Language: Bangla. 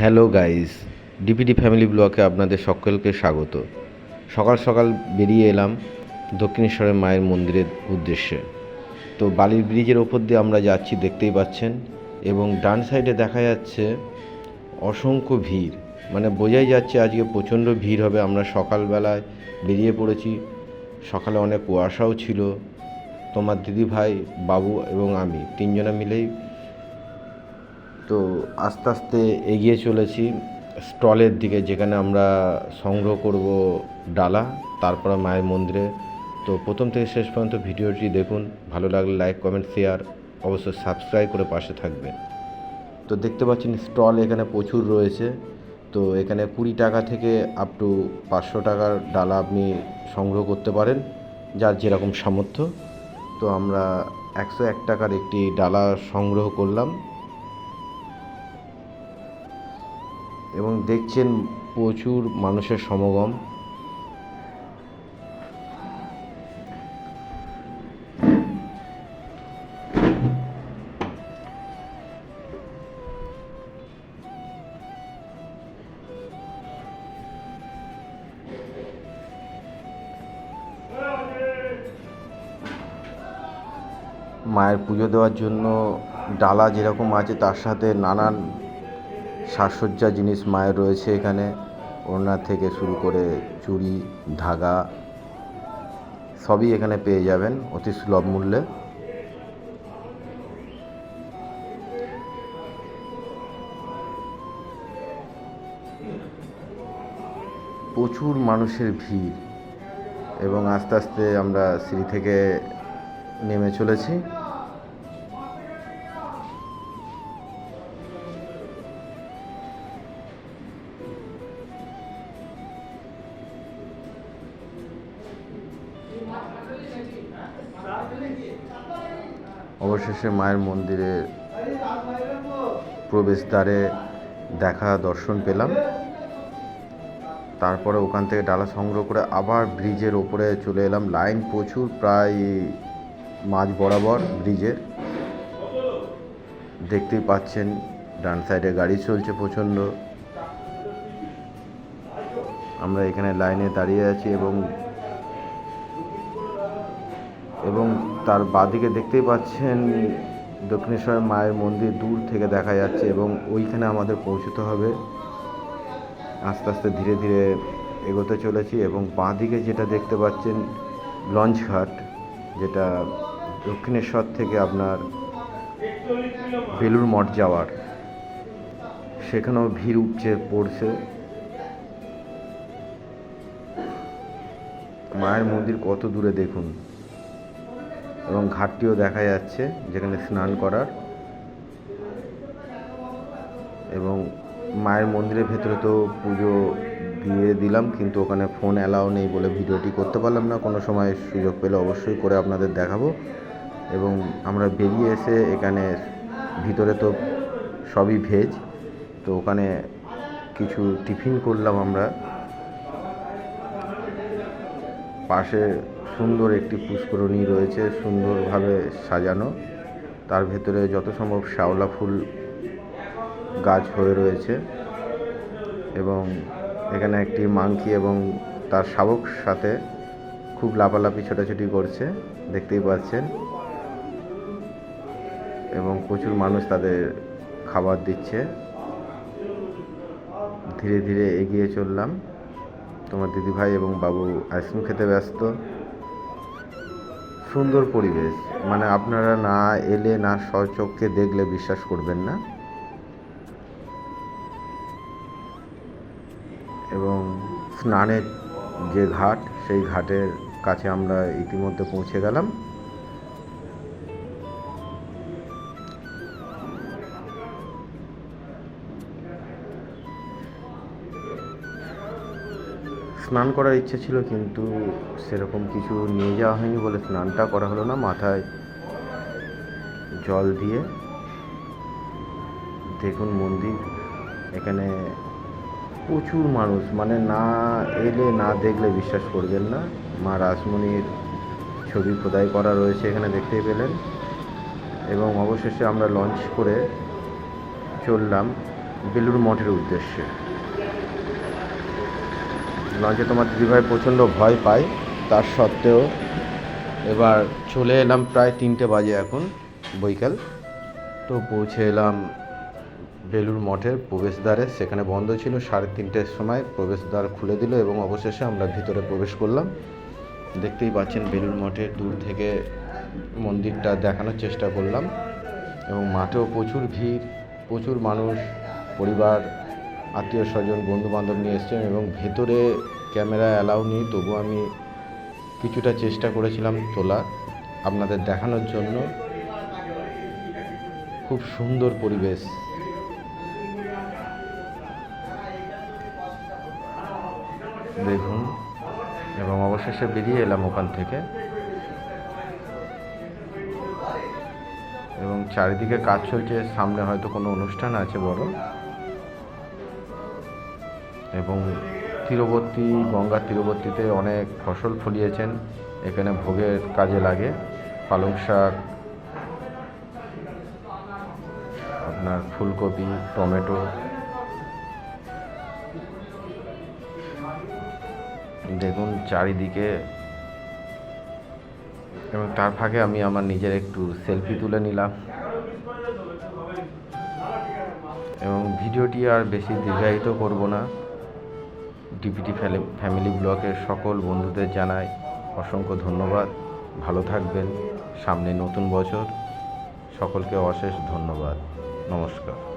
হ্যালো গাইস, ডিপিডি ফ্যামিলি ব্লকে আপনাদের সকলকে স্বাগত। সকাল সকাল বেরিয়ে এলাম দক্ষিণেশ্বরের মায়ের মন্দিরের উদ্দেশ্যে। তো বালির ব্রিজের ওপর দিয়ে আমরা যাচ্ছি, দেখতেই পাচ্ছেন, এবং ডান সাইডে দেখা যাচ্ছে অসংখ্য ভিড়। মানে বোঝাই যাচ্ছে আজকে প্রচণ্ড ভিড় হবে, আমরা সকালবেলায় বেরিয়ে পড়েছি। সকালে অনেক কুয়াশাও ছিল। তোমার দিদি ভাই বাবু এবং আমি তিনজনে মিলেই তো আস্তে আস্তে এগিয়ে চলেছি। স্টলের দিকে যেখানে আমরা সংগ্রহ করব ডালা, তারপরে মায়ের মন্দিরে। তো প্রথম থেকে শেষ পর্যন্ত ভিডিওটি দেখুন। ভালো লাগলে লাইক, কমেন্ট, শেয়ার অবশ্যই সাবস্ক্রাইব করে পাশে থাকবেন। তো দেখতে পাচ্ছেন স্টল এখানে প্রচুর রয়েছে। তো এখানে কুড়ি টাকা থেকে আপ টু পাঁচশো টাকার ডালা আপনি সংগ্রহ করতে পারেন, যার যেরকম সামর্থ্য। তো আমরা একশো এক টাকার একটি ডালা সংগ্রহ করলাম। এবং দেখছেন প্রচুর মানুষের সমাগম। মায়ের পুজো দেওয়ার জন্য ডালা যেরকম আছে, তার সাথে নানান সাজসজ্জা জিনিস মায়ের রয়েছে এখানে। ওড়না থেকে শুরু করে চুড়ি, ধাগা, সবই এখানে পেয়ে যাবেন অতি সুলভ মূল্যে। প্রচুর মানুষের ভিড় এবং আস্তে আস্তে আমরা সিঁড়ি থেকে নেমে চলেছি। অবশেষে মায়ের মন্দিরের প্রবেশদ্বারে দেখা দর্শন পেলাম। তারপরে ওখান থেকে ডালা সংগ্রহ করে আবার ব্রিজের ওপরে চলে এলাম। লাইন প্রচুর, প্রায় মাঝ বরাবর ব্রিজের। দেখতেই পাচ্ছেন, ডান সাইডে গাড়ি চলছে প্রচণ্ড। আমরা এখানে লাইনে দাঁড়িয়ে আছি এবং এবং তার বাঁদিকে দেখতেই পাচ্ছেন দক্ষিণেশ্বর মায়ের মন্দির দূর থেকে দেখা যাচ্ছে এবং ওইখানে আমাদের পৌঁছতে হবে। আস্তে আস্তে ধীরে ধীরে এগোতে চলেছি এবং বাঁদিকে যেটা দেখতে পাচ্ছেন লঞ্চ ঘাট, যেটা দক্ষিণেশ্বর থেকে আপনার বেলুর মঠ যাওয়ার। সেখানেও ভিড় উপচে পড়ছে। মায়ের মন্দির কত দূরে দেখুন। এবং ঘাটটিও দেখা যাচ্ছে, যেখানে স্নান করার। এবং মায়ের মন্দিরের ভেতরে তো পুজো দিয়ে দিলাম, কিন্তু ওখানে ফোন অ্যালাও নেই বলে ভিডিওটি করতে পারলাম না। কোনো সময় সুযোগ পেলে অবশ্যই করে আপনাদের দেখাবো। এবং আমরা বেরিয়ে এসে এখানে ভিতরে তো সবই ভেজ তো ওখানে কিছু টিফিন করলাম আমরা। পাশে সুন্দর একটি পুষ্করণী রয়েছে, সুন্দরভাবে সাজানো। তার ভেতরে যত সম্ভব শ্যাওলা ফুল গাছ হয়ে রয়েছে এবং এখানে একটি মাংকি এবং তার শাবক সাথে খুব লাফালাফি, ছোটাছুটি করছে, দেখতেই পাচ্ছেন। এবং প্রচুর মানুষ তাদের খাবার দিচ্ছে। ধীরে ধীরে এগিয়ে চললাম। তোমার দিদিভাই এবং বাবু আইসক্রিম খেতে ব্যস্ত। সুন্দর পরিবেশ। মানে আপনারা না এলে, না স্বচক্ষে দেখলে বিশ্বাস করবেন না। এবং স্নানের যে ঘাট, সেই ঘাটের কাছে আমরা ইতিমধ্যে পৌঁছে গেলাম। স্নান করার ইচ্ছে ছিল, কিন্তু সেরকম কিছু নিয়ে যাওয়া হয়নি বলে স্নানটা করা হলো না। মাথায় জল দিয়ে দেখুন মন্দির, এখানে প্রচুর মানুষ মানে না এলে না দেখলে বিশ্বাস করবেন না। মা রাসমণির ছবি খোদাই করা রয়েছে এখানে দেখতেই পেলেন। এবং অবশেষে আমরা লঞ্চ করে চললাম বেলুর মঠের উদ্দেশ্যে। লঞ্চে তোমার দিদিভাই প্রচণ্ড ভয় পায়, তার সত্ত্বেও এবার চলে এলাম প্রায় তিনটে বাজে এখন বৈকাল। তো পৌঁছে এলাম বেলুর মঠের প্রবেশদ্বারে, সেখানে বন্ধ ছিল, সাড়ে তিনটের সময় প্রবেশদ্বার খুলে দিল এবং অবশেষে আমরা ভিতরে প্রবেশ করলাম। দেখতেই পাচ্ছেন বেলুর মঠের দূর থেকে মন্দিরটা দেখানোর চেষ্টা করলাম এবং মাঠেও প্রচুর ভিড়, প্রচুর মানুষ, পরিবার আত্মীয় স্বজন বন্ধু বান্ধব নিয়ে এসছেন এবং ভেতরে ক্যামেরা অ্যালাউ নেই, তবু আমি কিছুটা চেষ্টা করেছিলাম তোলা আপনাদের দেখানোর জন্য। খুব সুন্দর পরিবেশ। দেখুন, এবং অবশেষে বেরিয়ে এলাম ওখান থেকে। এবং চারিদিকে কাজ চলছে, সামনে হয়তো কোনো অনুষ্ঠান আছে বড় এবং তীরবর্তী গঙ্গার তীরবর্তীতে অনেক ফসল ফলিয়েছেন। এখানে ভোগের কাজে লাগে। পালং শাক, আপনার ফুলকপি, টমেটো, দেখুন চারিদিকে। এবং তার ফাঁকে আমি আমার নিজের একটু সেলফি তুলে নিলাম। এবং ভিডিওটি আর বেশি দীর্ঘায়িত করব না। ডিপিটি ফ্যামিলি ব্লকের সকল বন্ধুদের জানাই অসংখ্য ধন্যবাদ। ভালো থাকবেন। সামনে নতুন বছর। সকলকে অশেষ ধন্যবাদ। নমস্কার।